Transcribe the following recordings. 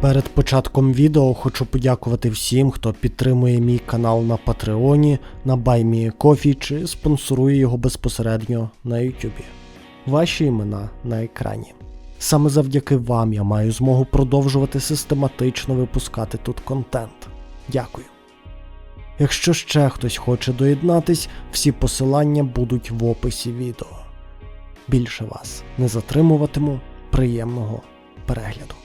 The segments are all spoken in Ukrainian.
Перед початком відео хочу подякувати всім, хто підтримує мій канал на Патреоні, на BuyMeACoffee чи спонсорує його безпосередньо на Ютубі. Ваші імена на екрані. Саме завдяки вам я маю змогу продовжувати систематично випускати тут контент. Дякую. Якщо ще хтось хоче доєднатись, всі посилання будуть в описі відео. Більше вас не затримуватиму. Приємного перегляду.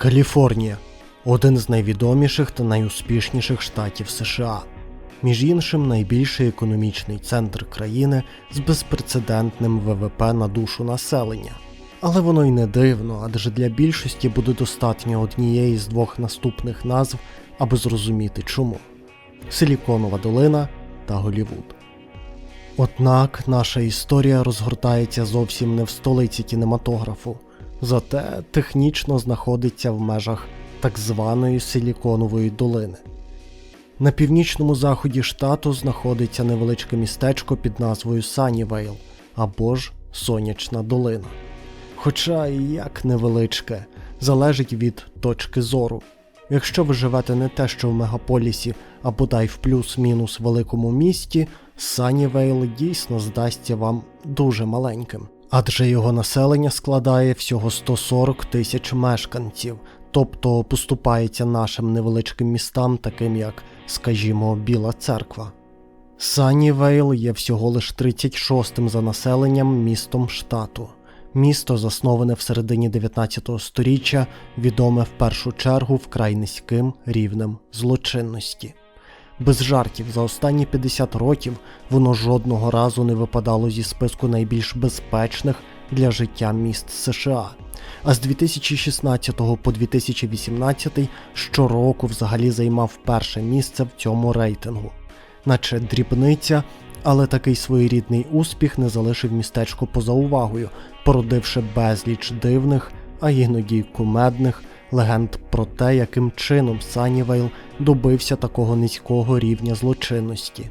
Каліфорнія один з найвідоміших та найуспішніших штатів США. Між іншим, найбільший економічний центр країни з безпрецедентним ВВП на душу населення. Але воно й не дивно, адже для більшості буде достатньо однієї з двох наступних назв, аби зрозуміти чому: Силіконова долина та Голівуд. Однак наша історія розгортається зовсім не в столиці кінематографу, зате технічно знаходиться в межах так званої Силіконової долини. На північному заході штату знаходиться невеличке містечко під назвою Саннівейл або ж Сонячна долина. Хоча і як невеличке, залежить від точки зору. Якщо ви живете не те, що в мегаполісі, а бодай в плюс-мінус великому місті, Саннівейл дійсно здасться вам дуже маленьким, адже його населення складає всього 140 тисяч мешканців, тобто поступається нашим невеличким містам, таким як, скажімо, Біла Церква. Саннівейл є всього лиш 36-м за населенням містом штату. Місто, засноване в середині 19 століття, відоме в першу чергу вкрай низьким рівнем злочинності. Без жартів, за останні 50 років воно жодного разу не випадало зі списку найбільш безпечних для життя міст США. А з 2016 по 2018 щороку взагалі займав перше місце в цьому рейтингу. Наче дрібниця, але такий своєрідний успіх не залишив містечко поза увагою, породивши безліч дивних, а іноді кумедних легенд про те, яким чином Саннівейл добився такого низького рівня злочинності.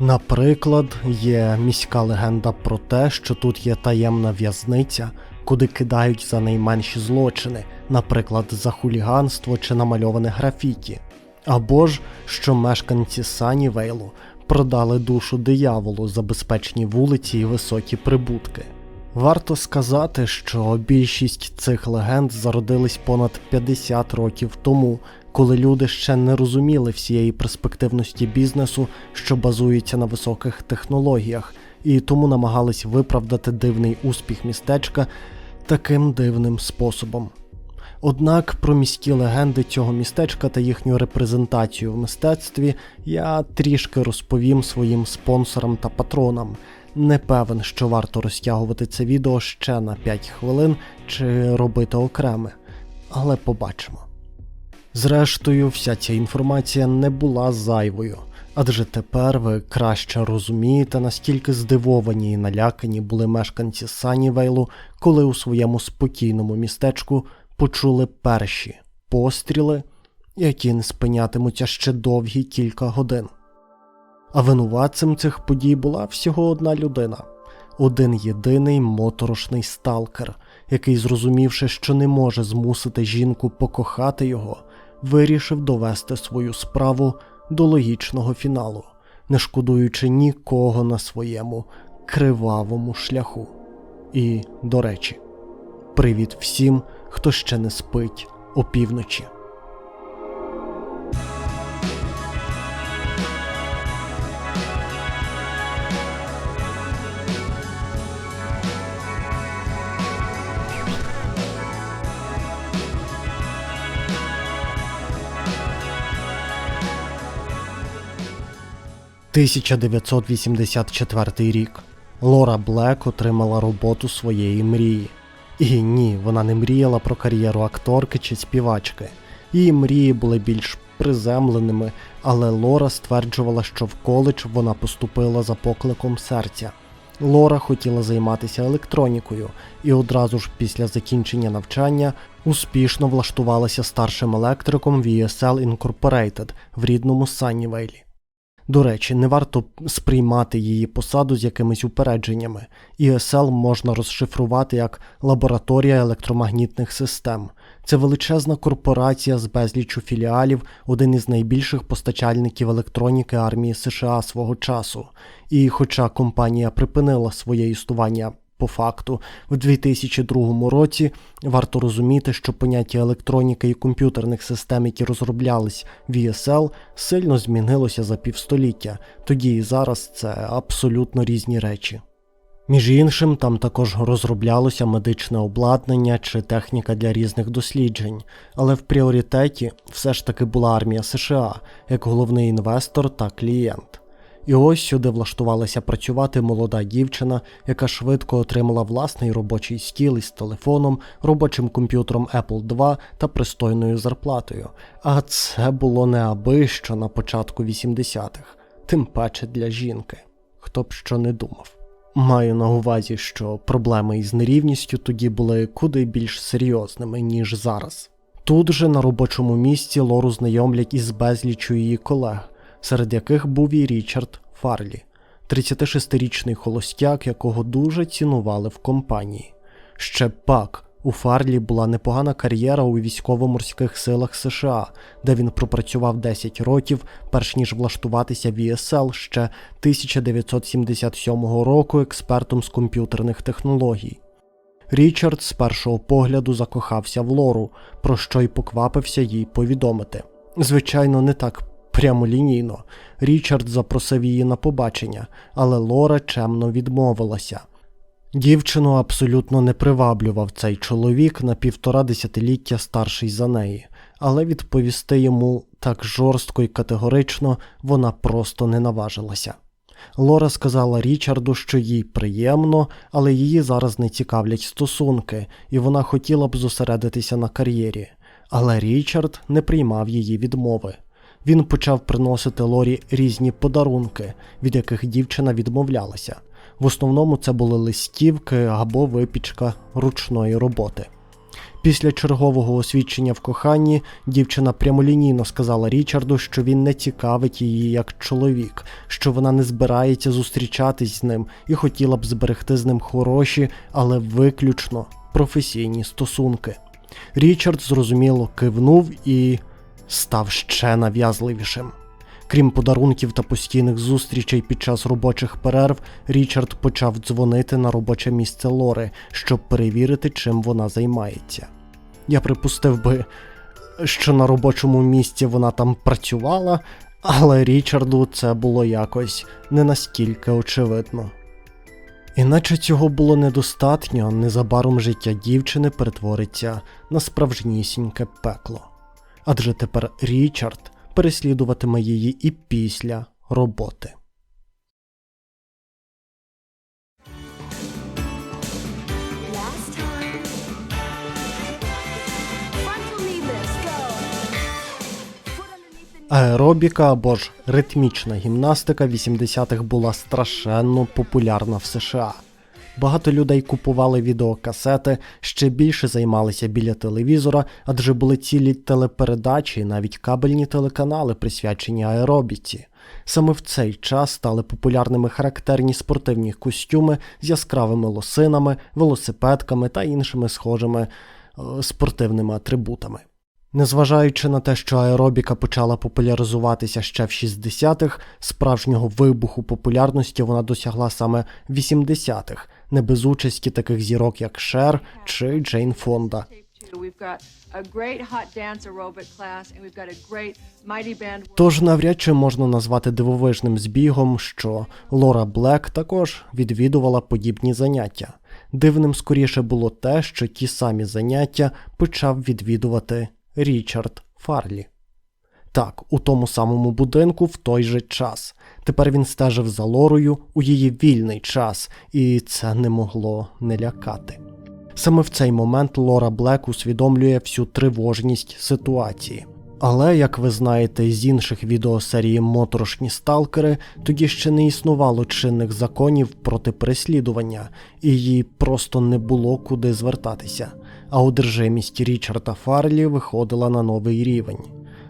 Наприклад, є міська легенда про те, що тут є таємна в'язниця, куди кидають за найменші злочини, наприклад, за хуліганство чи намальоване графіті. Або ж що мешканці Саннівейлу продали душу дияволу за безпечні вулиці і високі прибутки. Варто сказати, що більшість цих легенд зародились понад 50 років тому, коли люди ще не розуміли всієї перспективності бізнесу, що базується на високих технологіях, і тому намагались виправдати дивний успіх містечка таким дивним способом. Однак про міські легенди цього містечка та їхню репрезентацію в мистецтві я трішки розповім своїм спонсорам та патронам. Не певен, що варто розтягувати це відео ще на 5 хвилин чи робити окреме, але побачимо. Зрештою, вся ця інформація не була зайвою, адже тепер ви краще розумієте, наскільки здивовані і налякані були мешканці Саннівейлу, коли у своєму спокійному містечку почули перші постріли, які не спинятимуться ще довгі кілька годин. А винуватцем цих подій була всього одна людина один єдиний моторошний сталкер, який, зрозумівши, що не може змусити жінку покохати його, вирішив довести свою справу до логічного фіналу, не шкодуючи нікого на своєму кривавому шляху. І, до речі, привіт всім, хто ще не спить опівночі. «1984 рік. Лора Блек отримала роботу своєї мрії. І ні, вона не мріяла про кар'єру акторки чи співачки. Її мрії були більш приземленими, але Лора стверджувала, що в коледж вона поступила за покликом серця. Лора хотіла займатися електронікою і одразу ж після закінчення навчання успішно влаштувалася старшим електриком в ESL Incorporated в рідному Саннівейлі. До речі, не варто сприймати її посаду з якимись упередженнями. ESL можна розшифрувати як лабораторія електромагнітних систем. Це величезна корпорація з безлічу філіалів, один із найбільших постачальників електроніки армії США свого часу. І хоча компанія припинила своє існування по факту в 2002 році, варто розуміти, що поняття електроніки і комп'ютерних систем, які розроблялись в ESL, сильно змінилося за півстоліття. Тоді і зараз це абсолютно різні речі. Між іншим, там також розроблялося медичне обладнання чи техніка для різних досліджень, але в пріоритеті все ж таки була армія США як головний інвестор та клієнт. І ось сюди влаштувалася працювати молода дівчина, яка швидко отримала власний робочий стіл із телефоном, робочим комп'ютером Apple II та пристойною зарплатою. А це було не що на початку 80-х, тим паче для жінки. Хто б що не думав. Маю на увазі, що проблеми із нерівністю тоді були куди більш серйозними, ніж зараз. Тут же на робочому місці Лору знайомлять із безлічю її колег, серед яких був і Річард Фарлі, 36-річний холостяк, якого дуже цінували в компанії. Ще пак, у Фарлі була непогана кар'єра у військово-морських силах США, де він пропрацював 10 років, перш ніж влаштуватися в ESL ще 1977 року експертом з комп'ютерних технологій. Річард з першого погляду закохався в Лору, про що й поквапився їй повідомити. Звичайно, не так прямолінійно. Річард запросив її на побачення, але Лора чемно відмовилася. Дівчину абсолютно не приваблював цей чоловік на півтора десятиліття старший за неї, але відповісти йому так жорстко і категорично вона просто не наважилася. Лора сказала Річарду, що їй приємно, але її зараз не цікавлять стосунки, і вона хотіла б зосередитися на кар'єрі. Але Річард не приймав її відмови. Він почав приносити Лорі різні подарунки, від яких дівчина відмовлялася. В основному це були листівки або випічка ручної роботи. Після чергового освідчення в коханні дівчина прямолінійно сказала Річарду, що він не цікавить її як чоловік, що вона не збирається зустрічатись з ним і хотіла б зберегти з ним хороші, але виключно професійні стосунки. Річард зрозуміло кивнув і став ще нав'язливішим. Крім подарунків та постійних зустрічей під час робочих перерв, Річард почав дзвонити на робоче місце Лори, щоб перевірити, чим вона займається. Я припустив би, що на робочому місці вона там працювала, але Річарду це було якось не настільки очевидно. Іначе цього було недостатньо, незабаром життя дівчини перетвориться на справжнісіньке пекло. Адже тепер Річард переслідуватиме її і після роботи. Аеробіка або ж ритмічна гімнастика 80-х була страшенно популярна в США. Багато людей купували відеокасети, ще більше займалися біля телевізора, адже були цілі телепередачі навіть кабельні телеканали, присвячені аеробіці. Саме в цей час стали популярними характерні спортивні костюми з яскравими лосинами, велосипедками та іншими схожими е, спортивними атрибутами. Незважаючи на те, що аеробіка почала популяризуватися ще в 60-х, справжнього вибуху популярності вона досягла саме в 80-х, не без участі таких зірок, як Шер чи Джейн Фонда. Тож навряд чи можна назвати дивовижним збігом, що Лора Блек також відвідувала подібні заняття. Дивним скоріше було те, що ті самі заняття почав відвідувати Річард Фарлі. Так, у тому самому будинку в той же час. Тепер він стежив за Лорою у її вільний час, і це не могло не лякати. Саме в цей момент Лора Блек усвідомлює всю тривожність ситуації. Але, як ви знаєте з інших відео серії Моторошні сталкери, тоді ще не існувало чинних законів проти переслідування, і їй просто не було куди звертатися. А одержимість Річарда Фарлі виходила на новий рівень.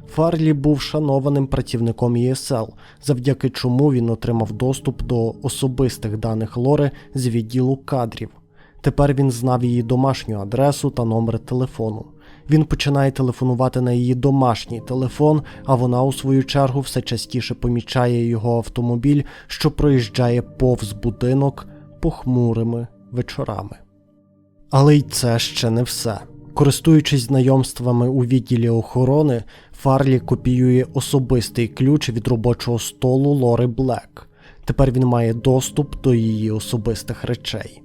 Фарлі був шанованим працівником ЄСЛ, завдяки чому він отримав доступ до особистих даних Лори з відділу кадрів. Тепер він знав її домашню адресу та номер телефону. Він починає телефонувати на її домашній телефон, а вона, у свою чергу, все частіше помічає його автомобіль, що проїжджає повз будинок похмурими вечорами. Але й це ще не все. Користуючись знайомствами у відділі охорони, Фарлі копіює особистий ключ від робочого столу Лори Блек. Тепер він має доступ до її особистих речей.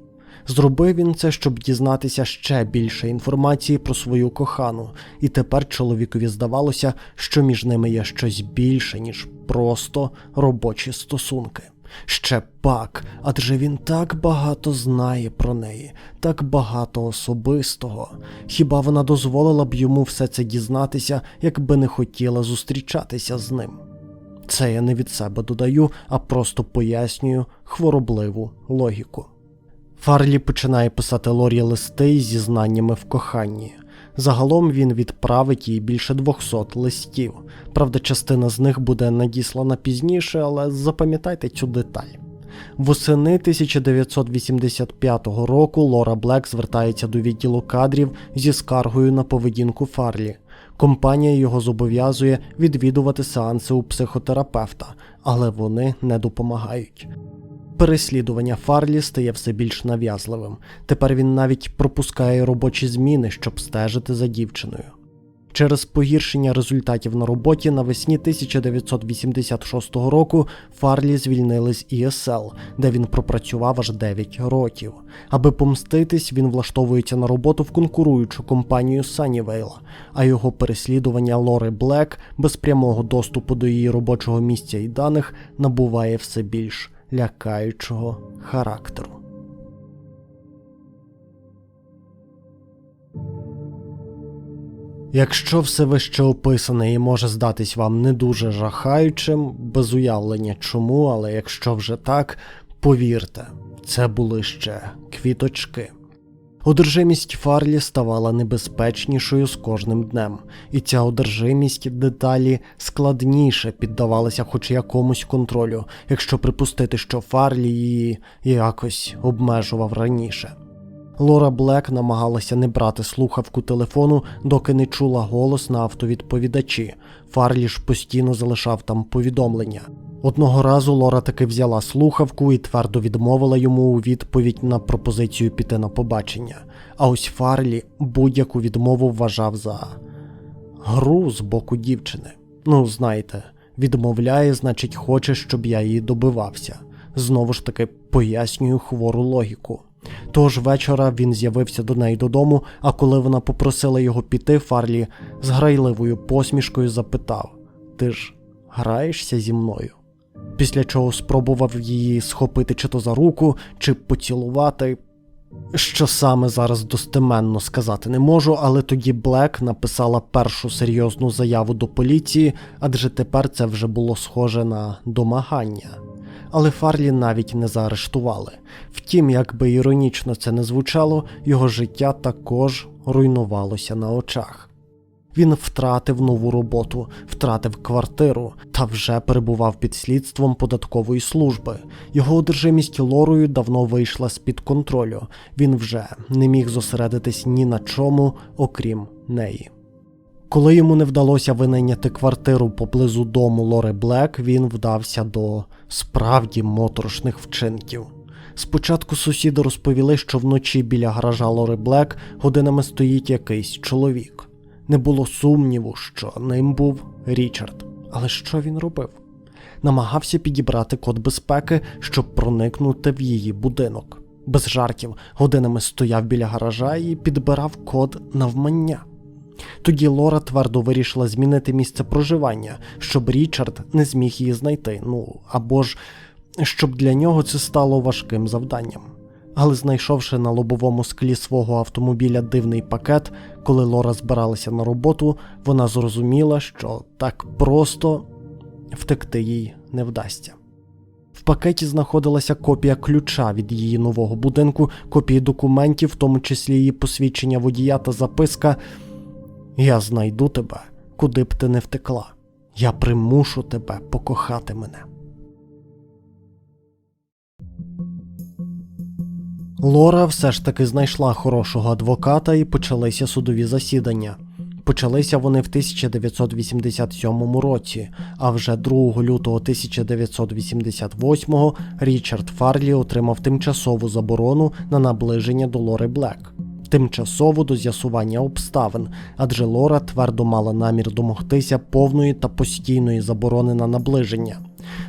Зробив він це, щоб дізнатися ще більше інформації про свою кохану, і тепер чоловікові здавалося, що між ними є щось більше, ніж просто робочі стосунки. Ще пак, адже він так багато знає про неї, так багато особистого. Хіба вона дозволила б йому все це дізнатися, якби не хотіла зустрічатися з ним? Це я не від себе додаю, а просто пояснюю хворобливу логіку. Фарлі починає писати Лорі листи із зізнаннями в коханні. Загалом він відправить їй більше 200 листів. Правда, частина з них буде надіслана пізніше, але запам'ятайте цю деталь. Восени 1985 року Лора Блек звертається до відділу кадрів зі скаргою на поведінку Фарлі. Компанія його зобов'язує відвідувати сеанси у психотерапевта, але вони не допомагають. Переслідування Фарлі стає все більш нав'язливим. Тепер він навіть пропускає робочі зміни, щоб стежити за дівчиною. Через погіршення результатів на роботі навесні 1986 року Фарлі звільнили з ESL, де він пропрацював аж 9 років. Аби помститись, він влаштовується на роботу в конкуруючу компанію Sunnyvale, а його переслідування Лори Блек без прямого доступу до її робочого місця і даних набуває все більш лякаючого характеру. Якщо все вище описане і може здатись вам не дуже жахаючим, без уявлення чому, але якщо вже так, повірте, це були ще квіточки. Одержимість Фарлі ставала небезпечнішою з кожним днем, і ця одержимість деталі складніше піддавалася хоч якомусь контролю, якщо припустити, що Фарлі її якось обмежував раніше. Лора Блек намагалася не брати слухавку телефону, доки не чула голос на автовідповідачі. Фарлі ж постійно залишав там повідомлення. Одного разу Лора таки взяла слухавку і твердо відмовила йому у відповідь на пропозицію піти на побачення. А ось Фарлі будь-яку відмову вважав за гру з боку дівчини. Ну, знаєте, відмовляє, значить, хоче, щоб я її добивався. Знову ж таки пояснюю хвору логіку. Того ж вечора він з'явився до неї додому, а коли вона попросила його піти, Фарлі з грайливою посмішкою запитав: Ти ж граєшся зі мною? Після чого спробував її схопити чи то за руку, чи поцілувати. Що саме зараз достеменно сказати не можу, але тоді Блек написала першу серйозну заяву до поліції, адже тепер це вже було схоже на домагання. Але Фарлі навіть не заарештували. Втім, як би іронічно це не звучало, його життя також руйнувалося на очах. Він втратив нову роботу, втратив квартиру та вже перебував під слідством податкової служби. Його одержимість Лорою давно вийшла з-під контролю. Він вже не міг зосередитись ні на чому, окрім неї. Коли йому не вдалося винайняти квартиру поблизу дому Лори Блек, він вдався до справді моторошних вчинків. Спочатку сусіди розповіли, що вночі біля гаража Лори Блек годинами стоїть якийсь чоловік. Не було сумніву, що ним був Річард. Але що він робив? Намагався підібрати код безпеки, щоб проникнути в її будинок. Без жартів годинами стояв біля гаража і підбирав код навмання. Тоді Лора твердо вирішила змінити місце проживання, щоб Річард не зміг її знайти, ну або ж щоб для нього це стало важким завданням. Але знайшовши на лобовому склі свого автомобіля дивний пакет, коли Лора збиралася на роботу, вона зрозуміла, що так просто втекти їй не вдасться. В пакеті знаходилася копія ключа від її нового будинку, копії документів, в тому числі її посвідчення водія та записка Я знайду тебе, куди б ти не втекла. Я примушу тебе покохати мене. Лора все ж таки знайшла хорошого адвоката і почалися судові засідання. Почалися вони в 1987 році, а вже 2 лютого 1988 Річард Фарлі отримав тимчасову заборону на наближення до Лори Блек. Тимчасово до з'ясування обставин, адже Лора твердо мала намір домогтися повної та постійної заборони на наближення.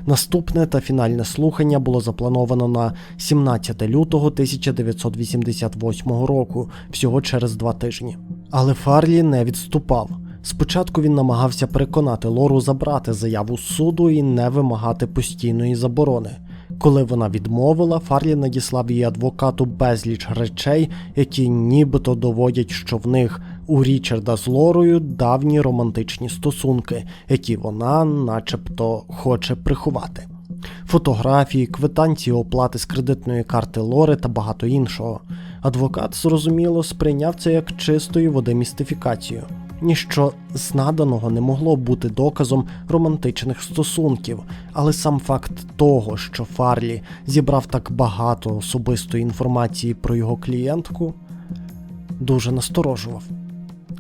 Наступне та фінальне слухання було заплановано на 17 лютого 1988 року, всього через два тижні. Але Фарлі не відступав. Спочатку він намагався переконати Лору забрати заяву з суду і не вимагати постійної заборони. Коли вона відмовила, Фарлі надіслав її адвокату безліч речей, які нібито доводять, що в них у Річарда з Лорою давні романтичні стосунки, які вона, начебто, хоче приховати. Фотографії, квитанції оплати з кредитної карти Лори та багато іншого. Адвокат, зрозуміло, сприйняв це як чистої води містифікацію. Ніщо з наданого не могло бути доказом романтичних стосунків, але сам факт того, що Фарлі зібрав так багато особистої інформації про його клієнтку, дуже насторожував.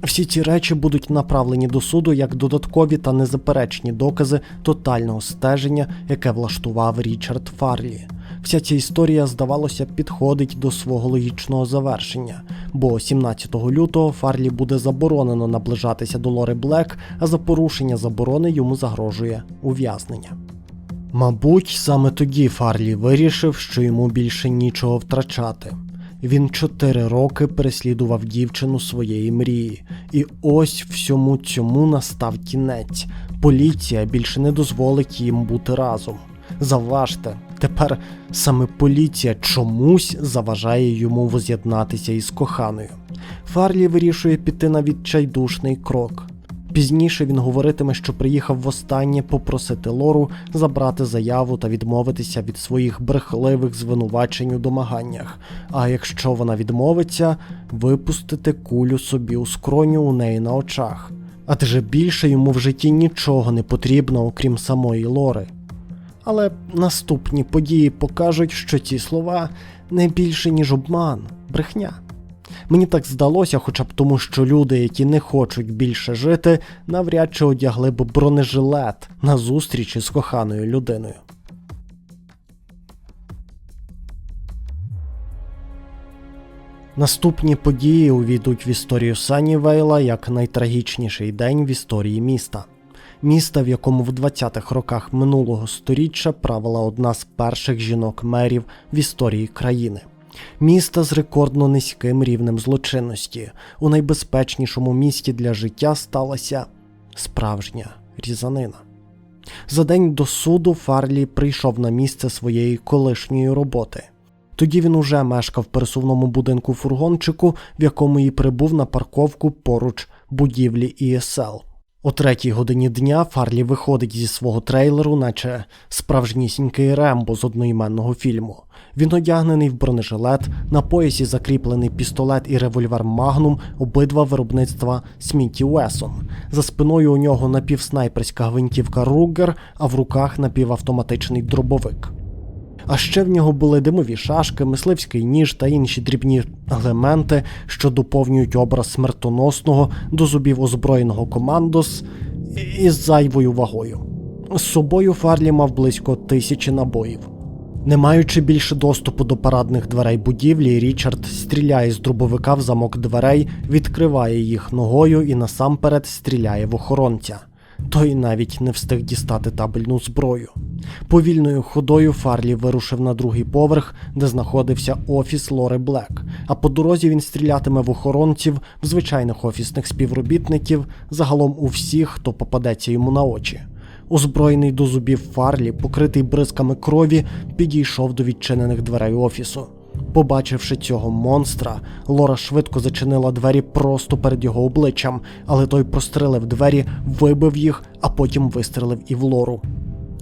Всі ці речі будуть направлені до суду як додаткові та незаперечні докази тотального стеження, яке влаштував Річард Фарлі. Вся ця історія, здавалося, підходить до свого логічного завершення, бо 17 лютого Фарлі буде заборонено наближатися до Лори Блек, а за порушення заборони йому загрожує ув'язнення. Мабуть, саме тоді Фарлі вирішив, що йому більше нічого втрачати. Він чотири роки переслідував дівчину своєї мрії, і ось всьому цьому настав кінець. Поліція більше не дозволить їм бути разом. Заважте, тепер саме поліція чомусь заважає йому воз'єднатися із коханою. Фарлі вирішує піти на відчайдушний крок. Пізніше він говоритиме, що приїхав востаннє попросити Лору забрати заяву та відмовитися від своїх брехливих звинувачень у домаганнях. А якщо вона відмовиться, випустити кулю собі у скроню у неї на очах. Адже більше йому в житті нічого не потрібно, окрім самої Лори. Але наступні події покажуть, що ці слова не більше, ніж обман, брехня. Мені так здалося, хоча б тому, що люди, які не хочуть більше жити, навряд чи одягли б бронежилет на зустрічі з коханою людиною. Наступні події увійдуть в історію Саннівейла як найтрагічніший день в історії міста. Міста, в якому в 20-х роках минулого сторіччя правила одна з перших жінок-мерів в історії країни. Міста з рекордно низьким рівнем злочинності. У найбезпечнішому місті для життя сталася справжня різанина. За день до суду Фарлі прийшов на місце своєї колишньої роботи. Тоді він уже мешкав в пересувному будинку фургончику, в якому і прибув на парковку поруч будівлі ІСЛ. О третій годині дня Фарлі виходить зі свого трейлеру, наче справжнісінький Рембо з одноіменного фільму. Він одягнений в бронежилет, на поясі закріплений пістолет і револьвер Магнум, обидва виробництва Сміті Весон. За спиною у нього напівснайперська гвинтівка Ругер, а в руках напівавтоматичний дробовик. А ще в нього були димові шашки, мисливський ніж та інші дрібні елементи, що доповнюють образ смертоносного до зубів озброєного командос із зайвою вагою. З собою Фарлі мав близько тисячі набоїв. Не маючи більше доступу до парадних дверей будівлі, Річард стріляє з дробовика в замок дверей, відкриває їх ногою і насамперед стріляє в охоронця. Той навіть не встиг дістати табельну зброю. Повільною ходою Фарлі вирушив на другий поверх, де знаходився офіс Лори Блек. А по дорозі він стрілятиме в охоронців, в звичайних офісних співробітників, загалом у всіх, хто попадеться йому на очі. Озброєний до зубів Фарлі, покритий бризками крові, підійшов до відчинених дверей офісу. Побачивши цього монстра, Лора швидко зачинила двері просто перед його обличчям, але той прострелив двері, вибив їх, а потім вистрелив і в Лору.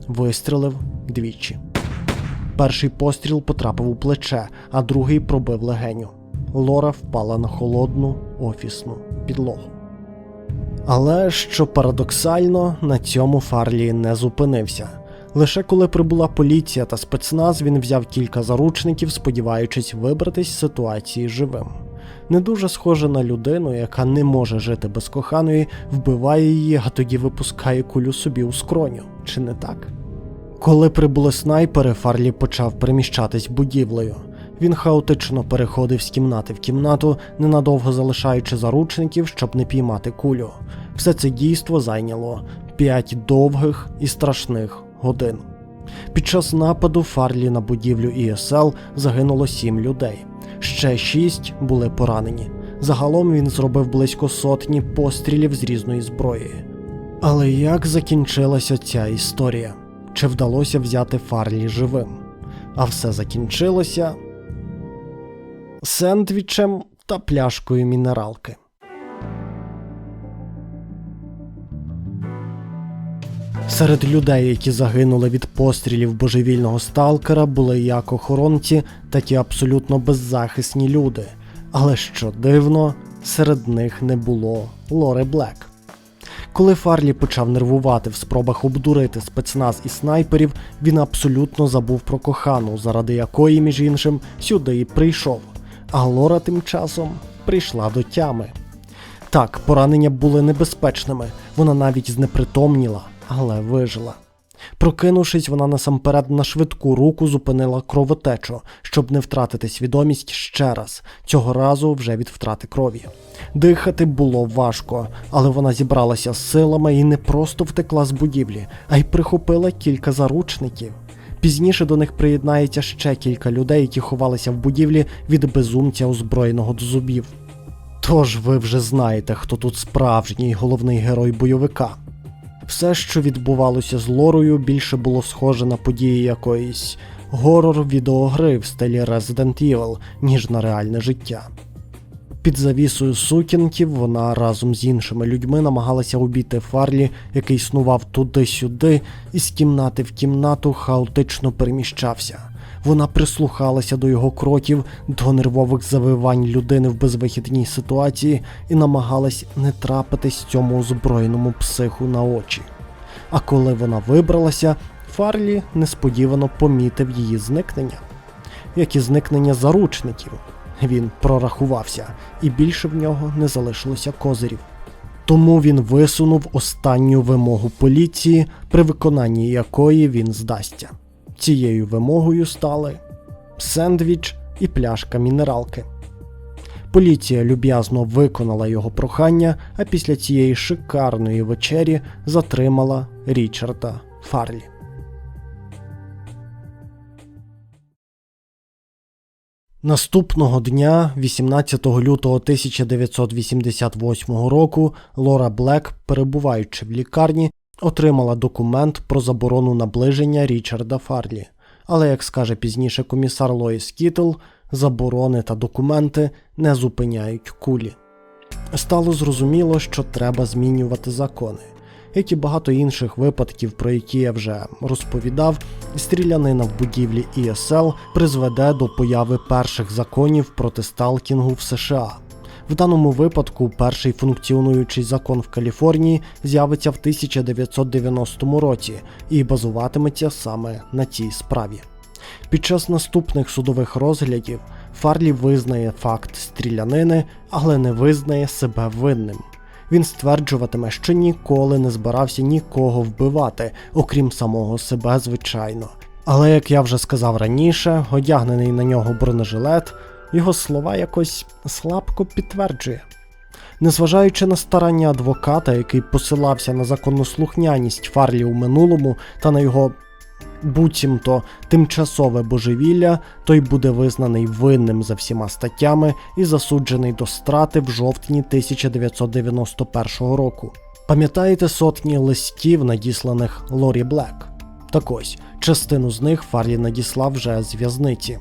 Вистрелив двічі. Перший постріл потрапив у плече, а другий пробив легеню. Лора впала на холодну офісну підлогу. Але що парадоксально, на цьому Фарлі не зупинився. Лише коли прибула поліція та спецназ, він взяв кілька заручників, сподіваючись вибратись з ситуації живим. Не дуже схоже на людину, яка не може жити без коханої, вбиває її, а тоді випускає кулю собі у скроню. Чи не так? Коли прибули снайпери, Фарлі почав переміщатись будівлею. Він хаотично переходив з кімнати в кімнату, ненадовго залишаючи заручників, щоб не піймати кулю. Все це дійство зайняло 5 довгих і страшних годин. Під час нападу Фарлі на будівлю ІСЛ загинуло 7 людей. Ще 6 були поранені. Загалом він зробив близько сотні пострілів з різної зброї. Але як закінчилася ця історія? Чи вдалося взяти Фарлі живим? А все закінчилося сендвічем та пляшкою мінералки. Серед людей, які загинули від пострілів божевільного сталкера, були як охоронці, так і абсолютно беззахисні люди. Але що дивно, серед них не було Лори Блек. Коли Фарлі почав нервувати в спробах обдурити спецназ і снайперів, він абсолютно забув про кохану, заради якої, між іншим, сюди і прийшов. А Лора тим часом прийшла до тями. Так, поранення були небезпечними, вона навіть знепритомніла, але вижила. Прокинувшись, вона насамперед на швидку руку зупинила кровотечу, щоб не втратити свідомість ще раз, цього разу вже від втрати крові. Дихати було важко, але вона зібралася з силами і не просто втекла з будівлі, а й прихопила кілька заручників. Пізніше до них приєднається ще кілька людей, які ховалися в будівлі від безумця, озброєного до зубів. Тож ви вже знаєте, хто тут справжній головний герой бойовика. Все, що відбувалося з Лорою, більше було схоже на події якоїсь горор-відеогри в стилі Resident Evil, ніж на реальне життя. Під завісою сукінків вона разом з іншими людьми намагалася убійти Фарлі, який існував туди-сюди, і з кімнати в кімнату хаотично переміщався. Вона прислухалася до його кроків, до нервових завивань людини в безвихідній ситуації і намагалась не трапитись цьому озброєному психу на очі. А коли вона вибралася, Фарлі несподівано помітив її зникнення, як і зникнення заручників. Він прорахувався, і більше в нього не залишилося козирів. Тому він висунув останню вимогу поліції, при виконанні якої він здасться. Цією вимогою стали сендвіч і пляшка мінералки. Поліція люб'язно виконала його прохання, а після цієї шикарної вечері затримала Річарда Фарлі. Наступного дня, 18 лютого 1988 року, Лора Блек, перебуваючи в лікарні, отримала документ про заборону наближення Річарда Фарлі. Але, як скаже пізніше комісар Лоїс Кітл, заборони та документи не зупиняють кулі. Стало зрозуміло, що треба змінювати закони. Як і багато інших випадків, про які я вже розповідав, стрілянина в будівлі ІСЛ призведе до появи перших законів проти сталкінгу в США. В даному випадку перший функціонуючий закон в Каліфорнії з'явиться в 1990 році і базуватиметься саме на цій справі. Під час наступних судових розглядів Фарлі визнає факт стрілянини, але не визнає себе винним. Він стверджуватиме, що ніколи не збирався нікого вбивати, окрім самого себе, звичайно. Але як я вже сказав раніше, одягнений на нього бронежилет, його слова якось слабко підтверджує. Незважаючи на старання адвоката, який посилався на законослухняність Фарлі у минулому та на його буцімто тимчасове божевілля, той буде визнаний винним за всіма статтями і засуджений до страти в жовтні 1991 року. Пам'ятаєте сотні листів, надісланих Лорі Блек? Так ось, частину з них Фарлі надіслав вже з в'язниці.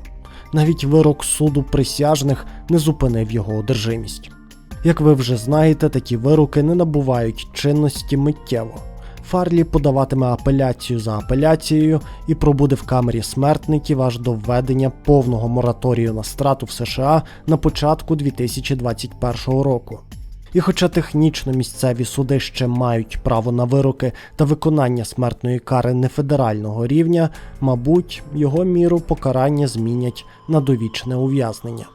Навіть вирок суду присяжних не зупинив його одержимість. Як ви вже знаєте, такі вироки не набувають чинності миттєво. Фарлі подаватиме апеляцію за апеляцією і пробуде в камері смертників аж до введення повного мораторію на страту в США на початку 2021 року. І хоча технічно місцеві суди ще мають право на вироки та виконання смертної кари не федерального рівня, мабуть, його міру покарання змінять на довічне ув'язнення.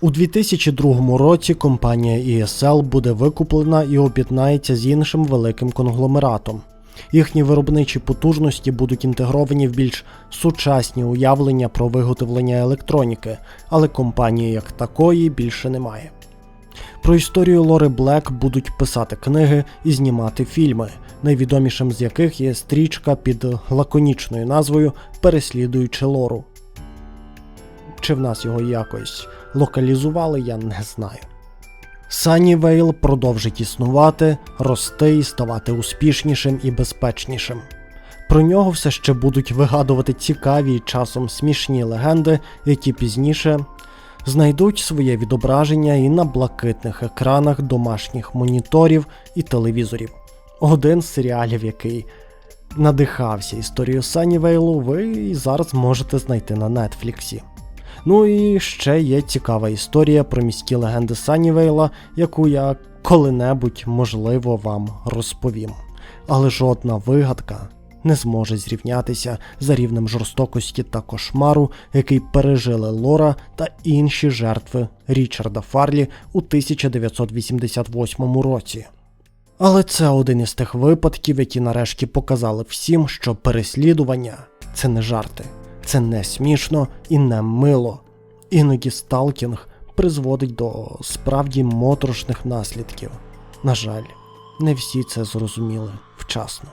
У 2002 році компанія ESL буде викуплена і об'єднається з іншим великим конгломератом. Їхні виробничі потужності будуть інтегровані в більш сучасні уявлення про виготовлення електроніки, але компанії як такої більше немає. Про історію Лори Блек будуть писати книги і знімати фільми, найвідомішим з яких є стрічка під лаконічною назвою Переслідуючи Лору. Чи в нас його якось локалізували, я не знаю. Саннівейл продовжить існувати, рости і ставати успішнішим і безпечнішим. Про нього все ще будуть вигадувати цікаві і часом смішні легенди, які пізніше знайдуть своє відображення і на блакитних екранах домашніх моніторів і телевізорів. Один з серіалів, який надихався історією Саннівейлу, ви зараз можете знайти на Нетфліксі. Ну і ще є цікава історія про міські легенди Саннівейла, яку я коли-небудь, можливо, вам розповім. Але жодна вигадка не зможе зрівнятися за рівнем жорстокості та кошмару, який пережили Лора та інші жертви Річарда Фарлі у 1988 році. Але це один із тих випадків, які нарешті показали всім, що переслідування це не жарти, це не смішно і не мило. Іноді сталкінг призводить до справді моторошних наслідків. На жаль, не всі це зрозуміли вчасно.